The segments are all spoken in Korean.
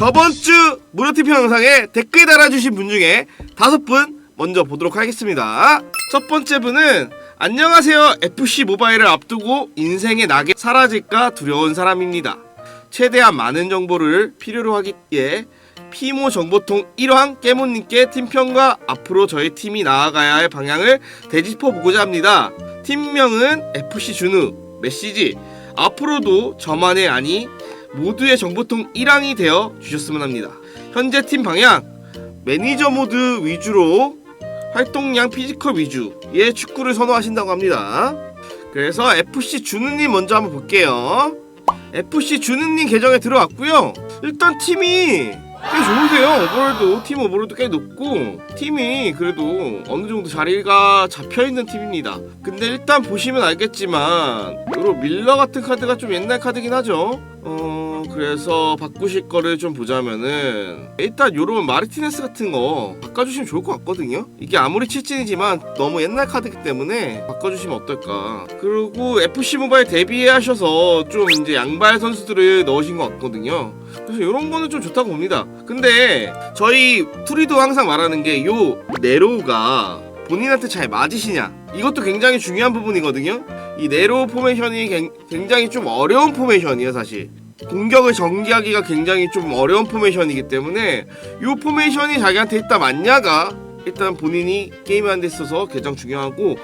저번 주 무료티표 영상에 댓글 달아주신 분 중에 다섯 분 먼저 보도록 하겠습니다. 첫 번째 분은 안녕하세요. FC 모바일을 앞두고 인생의 낙이 사라질까 두려운 사람입니다. 최대한 많은 정보를 필요로 하기에 피모 정보통 1왕 깨모님께 팀평과 앞으로 저희 팀이 나아가야 할 방향을 되짚어 보고자 합니다. 팀명은 FC 준우 메시지 앞으로도 저만의 아니 모두의 정보통 1왕이 되어 주셨으면 합니다. 현재 팀 방향 매니저 모드 위주로 활동량 피지컬 위주의 축구를 선호하신다고 합니다. 그래서 FC 준우님 먼저 한번 볼게요. FC 준우님 계정에 들어왔고요. 일단 팀이 꽤 좋으세요. 오버롤도 팀 오버롤도 꽤 높고 팀이 그래도 어느 정도 자리가 잡혀 있는 팀입니다. 근데 일단 보시면 알겠지만 요로 밀러 같은 카드가 좀 옛날 카드긴 하죠. 어 그래서 바꾸실 거를 좀 보자면은 일단 요런 마르티네스 같은 거 바꿔주시면 좋을 것 같거든요. 이게 아무리 칠진이지만 너무 옛날 카드기 때문에 바꿔주시면 어떨까. 그리고 FC 모바일 데뷔하셔서 좀 이제 양발 선수들을 넣으신 것 같거든요. 그래서 이런 거는 좀 좋다고 봅니다. 근데 저희 투리도 항상 말하는 게 요 네로우가 본인한테 잘 맞으시냐 이것도 굉장히 중요한 부분이거든요. 이 네로우 포메이션이 갱- 굉장히 좀 어려운 포메이션이에요, 사실. 공격을 전개하기가 굉장히 좀 어려운 포메이션이기 때문에 요 포메이션이 자기한테 일단 맞냐가 일단 본인이 게임하는 데 있어서 가장 중요하고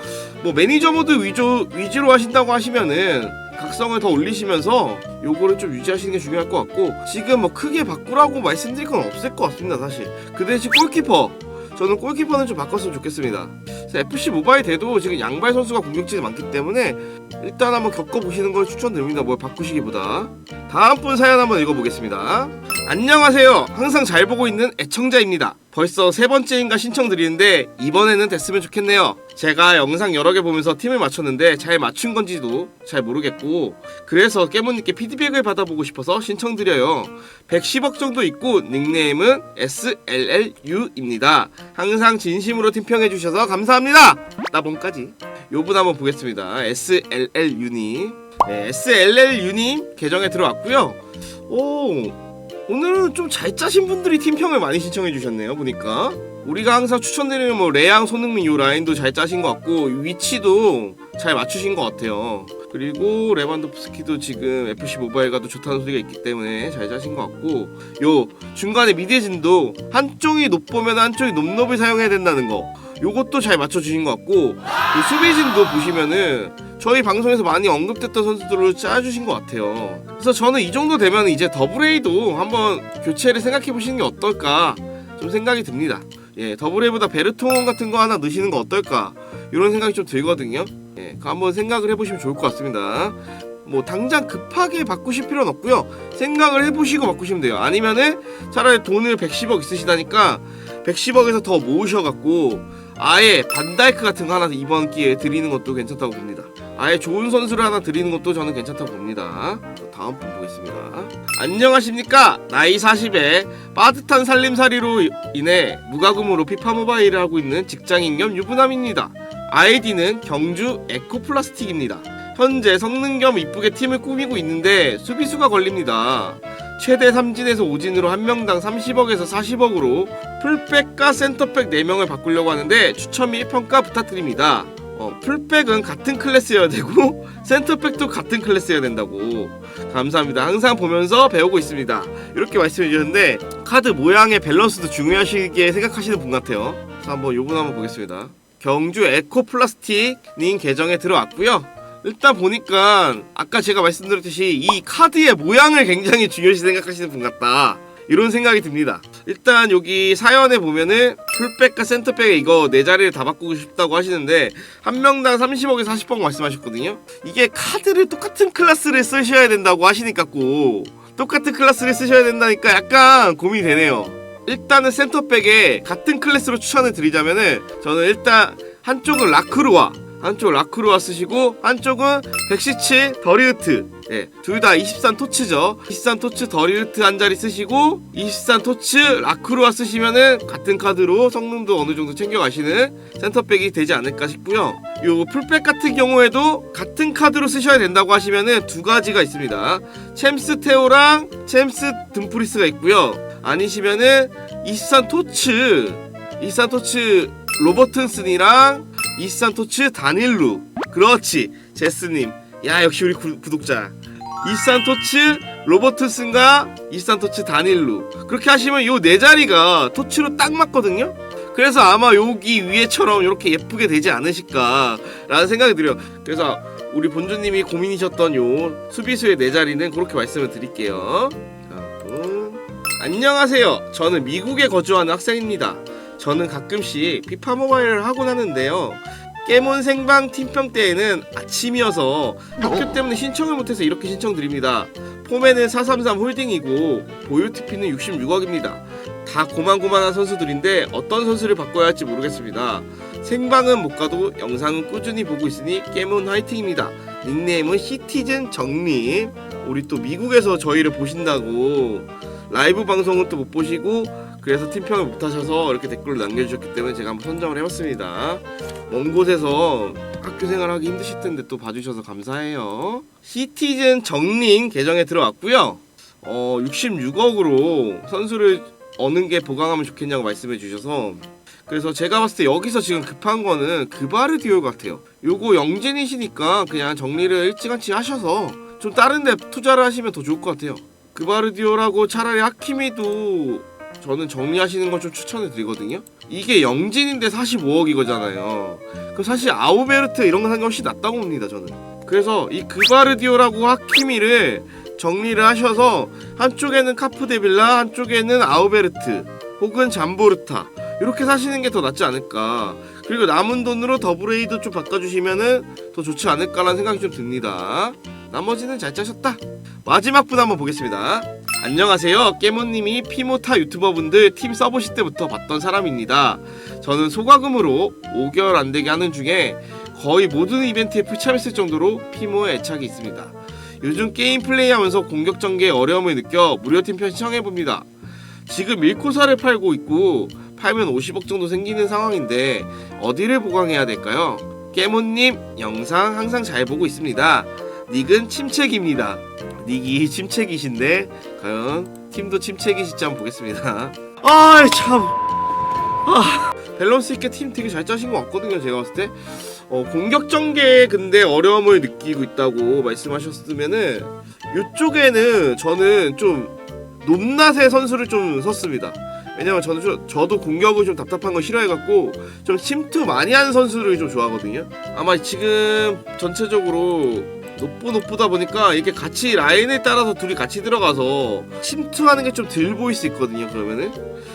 뭐 매니저 모드 위주, 위주로 하신다고 하시면은 각성을 더 올리시면서 요거를 좀 유지하시는 게 중요할 것 같고 지금 뭐 크게 바꾸라고 말씀드릴 건 없을 것 같습니다 사실. 그 대신 골키퍼 저는 골키퍼는 좀 바꿨으면 좋겠습니다. FC 모바일 대도 지금 양발 선수가 공격진이 많기 때문에 일단 한번 겪어보시는 걸 추천드립니다. 뭘 바꾸시기보다. 다음 분 사연 한번 읽어보겠습니다 안녕하세요 항상 잘 보고 있는 애청자입니다 벌써 세 번째인가 신청드리는데 이번에는 됐으면 좋겠네요. 제가 영상 여러 개 보면서 팀을 맞췄는데 잘 맞춘 건지도 잘 모르겠고 그래서 깨모님께 피드백을 받아보고 싶어서 신청드려요. 110억 정도 있고 닉네임은 SLLU입니다. 항상 진심으로 팀평해 주셔서 감사합니다. 나봄까지 요분 한번 보겠습니다. SLLU님 네, SLLU님 계정에 들어왔고요. 오 오늘은 좀 잘 짜신 분들이 팀평을 많이 신청해 주셨네요 보니까. 우리가 항상 추천드리는 뭐 레양 손흥민 요 라인도 잘 짜신 것 같고 위치도 잘 맞추신 것 같아요. 그리고 레반도프스키도 지금 FC 모바일과도 좋다는 소리가 있기 때문에 잘 짜신 것 같고 요 중간에 미대진도 한쪽이 높보면 한쪽이 높높을 사용해야 된다는 거 요것도 잘 맞춰주신 것 같고 그 수비진도 보시면은 저희 방송에서 많이 언급됐던 선수들을 짜주신 것 같아요. 그래서 저는 이 정도 되면 이제 더블레이도 한번 교체를 생각해 보시는 게 어떨까 좀 생각이 듭니다. 예, 더블레이보다 베르통 같은 거 하나 넣으시는 거 어떨까 이런 생각이 좀 들거든요. 예, 한번 생각을 해보시면 좋을 것 같습니다. 뭐 당장 급하게 바꾸실 필요는 없고요. 생각을 해보시고 바꾸시면 돼요. 아니면은 차라리 돈을 110억 있으시다니까 110억에서 더 모으셔갖고 아예 반다이크 같은 거 하나 이번 기회에 드리는 것도 괜찮다고 봅니다. 아예 좋은 선수를 하나 드리는 것도 저는 괜찮다고 봅니다. 다음 분 보겠습니다. 안녕하십니까? 나이 40에 빠듯한 살림살이로 인해 무과금으로 피파 모바일을 하고 있는 직장인 겸 유부남입니다. 아이디는 경주 에코플라스틱입니다. 현재 성능 겸 이쁘게 팀을 꾸미고 있는데 수비수가 걸립니다. 최대 3진에서 5진으로 한 명당 30억에서 40억으로 풀백과 센터백 4명을 바꾸려고 하는데 추천 및 평가 부탁드립니다. 어, 풀백은 같은 클래스여야 되고 센터백도 같은 클래스여야 된다고. 감사합니다. 항상 보면서 배우고 있습니다. 이렇게 말씀해 주셨는데 카드 모양의 밸런스도 중요하시게 생각하시는 분 같아요. 그래서 한번 요분 한번 보겠습니다. 경주 에코플라스틱 님 계정에 들어왔고요 일단 보니까 아까 제가 말씀드렸듯이 이 카드의 모양을 굉장히 중요시 생각하시는 분 같다 이런 생각이 듭니다. 일단 여기 사연에 보면은 풀백과 센터백 이거 네 자리를 다 바꾸고 싶다고 하시는데 한 명당 30억에서 40억 말씀하셨거든요. 이게 카드를 똑같은 클래스를 쓰셔야 된다고 하시니까 꼭 똑같은 클래스를 쓰셔야 된다니까 약간 고민이 되네요. 일단은 센터백에 같은 클래스로 추천을 드리자면은 저는 일단 한쪽은 라크루와 한쪽 라크로아 쓰시고 한쪽은 백시치 더리우트. 예, 둘 다 23 토츠죠. 23 토츠 더리우트 한 자리 쓰시고 23 토츠 라크로아 쓰시면은 같은 카드로 성능도 어느 정도 챙겨가시는 센터백이 되지 않을까 싶고요. 요 풀백 같은 경우에도 같은 카드로 쓰셔야 된다고 하시면은 두 가지가 있습니다. 챔스 테오랑 챔스 듬프리스가 있고요. 아니시면은 23 토츠 23 토츠 로버튼슨이랑 23 토츠 다닐루. 그렇지 제스님. 야 역시 우리 구, 구독자. 23 토츠 로버튼슨과 23 토츠 다닐루. 그렇게 하시면 요 네 자리가 토츠로 딱 맞거든요? 그래서 아마 여기 위에처럼 이렇게 예쁘게 되지 않으실까 라는 생각이 들어요. 그래서 우리 본주님이 고민이셨던 요 수비수의 네 자리는 그렇게 말씀을 드릴게요. 다음. 안녕하세요. 저는 미국에 거주하는 학생입니다 저는 가끔씩 피파 모바일을 하곤 하는데요. 깨몬 생방 팀평 때에는 아침이어서 학교 때문에 신청을 못해서 이렇게 신청드립니다. 폼에는 433 홀딩이고 보유 TP는 66억입니다. 다 고만고만한 선수들인데 어떤 선수를 바꿔야 할지 모르겠습니다. 생방은 못 가도 영상은 꾸준히 보고 있으니 깨몬 화이팅입니다. 닉네임은 시티즌 정님. 우리 또 미국에서 저희를 보신다고 라이브 방송은 또 못 보시고 그래서 팀평을 못하셔서 이렇게 댓글을 남겨주셨기 때문에 제가 한번 선정을 해봤습니다. 먼 곳에서 학교 생활하기 힘드실 텐데 또 봐주셔서 감사해요. 시티즌 정린 계정에 들어왔고요. 어 66억으로 선수를 어느 게 보강하면 좋겠냐고 말씀해 주셔서 그래서 제가 봤을 때 여기서 지금 급한 거는 그바르디올 같아요. 요거 영진이시니까 그냥 정리를 일찌감치 하셔서 좀 다른 데 투자를 하시면 더 좋을 것 같아요. 그바르디올하고 차라리 하키미도 저는 정리하시는 걸 좀 추천해 드리거든요. 이게 영진인데 45억 이거잖아요. 그럼 사실 아우베르트 이런 거 상관없이 낫다고 봅니다, 저는. 그래서 이 그바르디오라고 하키미를 정리를 하셔서 한쪽에는 카프데빌라, 한쪽에는 아우베르트, 혹은 잠보르타 이렇게 사시는 게 더 낫지 않을까. 그리고 남은 돈으로 더블레이드 좀 바꿔주시면은 더 좋지 않을까라는 생각이 좀 듭니다. 나머지는 잘 짜셨다. 마지막 분 한번 보겠습니다. 안녕하세요. 깨모님이 피모타 유튜버분들 팀 써보실 때부터 봤던 사람입니다. 저는 소과금으로 5개월 안 되게 하는 중에 거의 모든 이벤트에 풀참했을 정도로 피모에 애착이 있습니다. 요즘 게임 플레이하면서 공격 전개에 어려움을 느껴 무료 팀 편 신청해봅니다. 지금 1코사를 팔고 있고 팔면 50억 정도 생기는 상황인데 어디를 보강해야 될까요? 깨모님 영상 항상 잘 보고 있습니다. 닉은 침체기입니다. 닉이 침체기신데 과연 팀도 침체기실지 한번 보겠습니다. 아 참. 아 밸런스 있게 팀 되게 잘 짜신 것 같거든요. 제가 봤을 때. 어, 공격 전개에 근데 어려움을 느끼고 있다고 말씀하셨으면은 이쪽에는 저는 좀 높낮의 선수를 좀 섰습니다. 왜냐면 저는 좀- 저도 공격을 좀 답답한 거 싫어해갖고 좀 침투 많이 하는 선수를 좀 좋아하거든요. 아마 지금 전체적으로 높고 높다 보니까 이게 같이 라인에 따라서 둘이 같이 들어가서 침투하는 게 좀 덜 보일 수 있거든요. 그러면은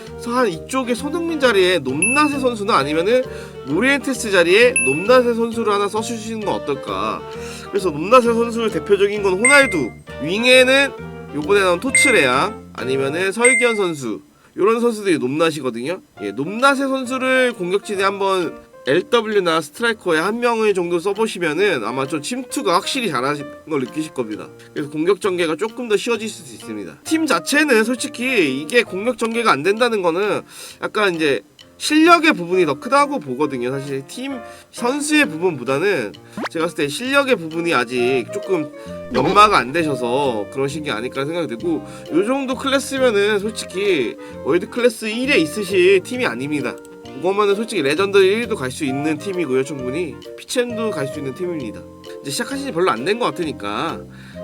그래서 한 이쪽에 손흥민 자리에 높낮의 선수나 아니면은 모리엔테스 자리에 높낮의 선수를 하나 써주시는 건 어떨까? 그래서 높낮의 선수를 대표적인 건 호날두, 윙에는 요번에 나온 토츠레양 아니면은 설기현 선수 이런 선수들이 높낮이거든요. 예, 높낮의 선수를 공격진에 한번 LW나 스트라이커에 한 명을 정도 써보시면은 아마 좀 침투가 확실히 잘하신 걸 느끼실 겁니다. 그래서 공격 전개가 조금 더 쉬워질 수 있습니다. 팀 자체는 솔직히 이게 공격 전개가 안 된다는 거는 약간 이제 실력의 부분이 더 크다고 보거든요. 사실 팀 선수의 부분보다는 제가 봤을 때 실력의 부분이 아직 조금 연마가 안 되셔서 그러신 게 아닐까 생각이 들고 요 정도 클래스면은 솔직히 월드 클래스 1에 있으실 팀이 아닙니다. 그거면은 솔직히 레전드 1도 갈 수 있는 팀이고요, 충분히 피첸도 갈 수 있는 팀입니다. 이제 시작하신 지 별로 안 된 것 같으니까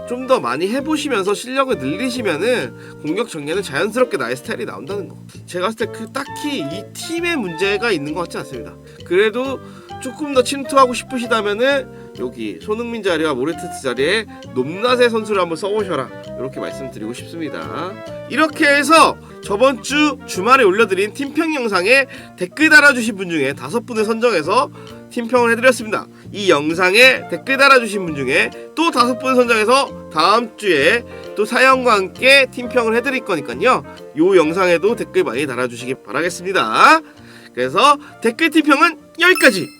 좀 더 많이 해보시면서 실력을 늘리시면은 공격 전개는 자연스럽게 나의 스타일이 나온다는 거. 제가 봤을 때 그 딱히 이 팀의 문제가 있는 것 같지 않습니다. 그래도 조금 더 침투하고 싶으시다면은 여기 손흥민 자리와 모레테스 자리에 높낮의 선수를 한번 써보셔라 이렇게 말씀드리고 싶습니다. 이렇게 해서 저번 주 주말에 올려드린 팀평 영상에 댓글 달아주신 분 중에 다섯 분을 선정해서 팀평을 해드렸습니다. 이 영상에 댓글 달아주신 분 중에 또 다섯 분을 선정해서 다음 주에 또 사연과 함께 팀평을 해드릴 거니까요. 이 영상에도 댓글 많이 달아주시기 바라겠습니다. 그래서 댓글 팀평은 여기까지.